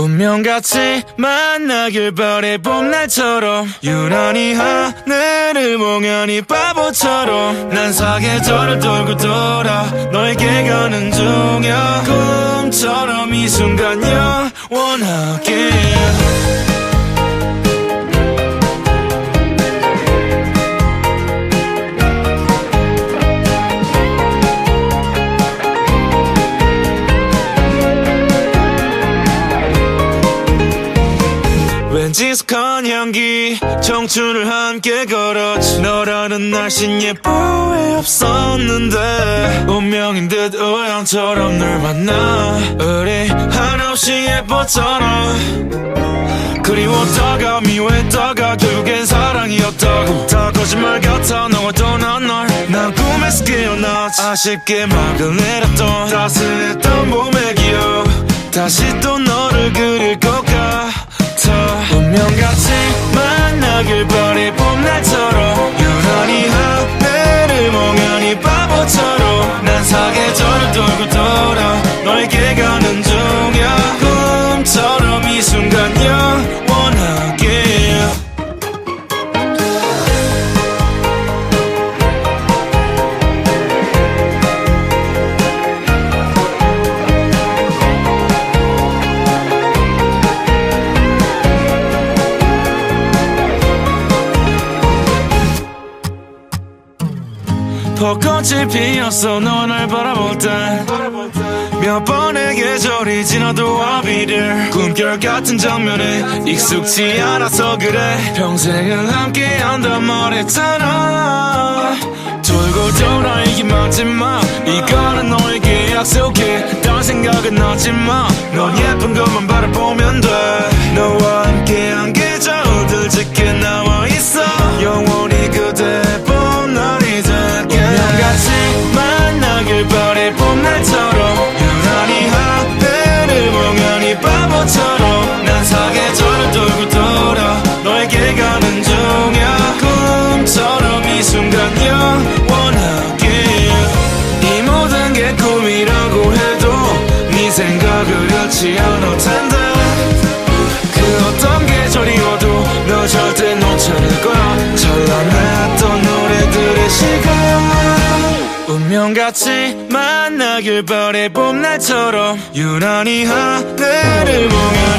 운명같이 만나길 바래 봄날처럼. 유난히 하늘을 멍하니 바보처럼. 난 사계절을 돌고 돌아 너에게 가는 중이야 꿈처럼 이 순간 영원하게 익숙한 향기 청춘을 함께 걸었지 너라는 날씬 예뻐에 없었는데 운명인 듯 우연처럼 널 만나 우리 한없이 예뻤잖아. 그리웠다가 미워했다가 결국엔 사랑이었다고. 다 거짓말 같아 너와 떠난 날난 꿈에서 깨어났지 아쉽게 막을 내렸던 따스했던 봄의 기억. 다시 또 너를 그릴 것 벚꽃이 피었어. 너날 바라볼 때. 몇 번의 계절이 지나도 there 꿈결 같은 장면에 익숙치 않아서 그래. 평생을 함께 한단 말했잖아. 돌고 돌아 이게 맞지마 이거는 너에게 약속해. 딴 생각은 하지마. 넌 예쁜 것만 바라보면 돼 잃지 않을 텐데 그 어떤 계절이 오도 너 절대 않을 거야. 찬란했던 노래들의 시간. 운명같이 만나길 바래 봄날처럼. 유난히 하늘을 바보처